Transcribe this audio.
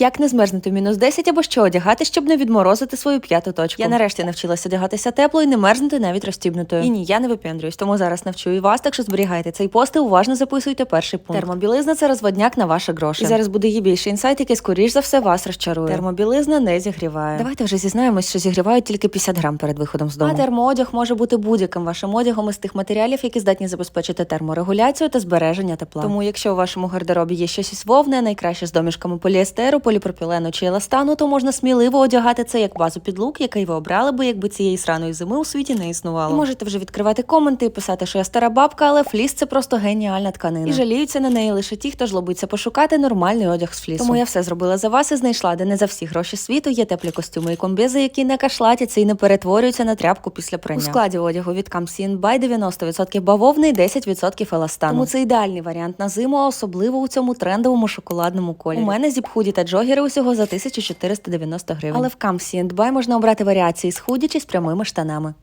Як не змерзнути в мінус 10 або що одягати, щоб не відморозити свою п'яту точку. Я нарешті навчилася одягатися тепло і не мерзнути навіть розстібнутою. І ні, я не випендрююсь, тому зараз навчу і вас, так що зберігайте цей пост і уважно записуйте перший пункт. Термобілизна це розводняк на ваші гроші. І зараз буде її більший інсайт, який скоріш за все вас розчарує. Термобілизна не зігріває. Давайте вже зізнаємось, що зігрівають тільки 50 грам перед виходом з дому. А термоодяг може бути будь-яким вашим одягом із тих матеріалів, які здатні забезпечити терморегуляцію та збереження тепла. Тому, якщо у вашому гардеробі є щось із вовни, найкраще з домішками поліестеру, поліпропілену чи еластану, то можна сміливо одягати це як базу під лук, який ви обрали би, якби цієї сраної зими у світі не існувало. І можете вже відкривати коменти і писати, що я стара бабка, але фліс це просто геніальна тканина. І жаліються на неї лише ті, хто жлобиться пошукати нормальний одяг з флісу. Тому я все зробила за вас і знайшла, де не за всі гроші світу є теплі костюми і комбізи, які не кашлатяться і не перетворюються на тряпку після прання. У складі одягу від Камсін By 90% бавовни і 10% еластану. Тому це ідеальний варіант на зиму, особливо у цьому трендовому шоколадному кольорі. У мене зіп-худі та джогери усього за 1490 гривень. Але в Камсі By можна обрати варіації з худі чи з прямими штанами.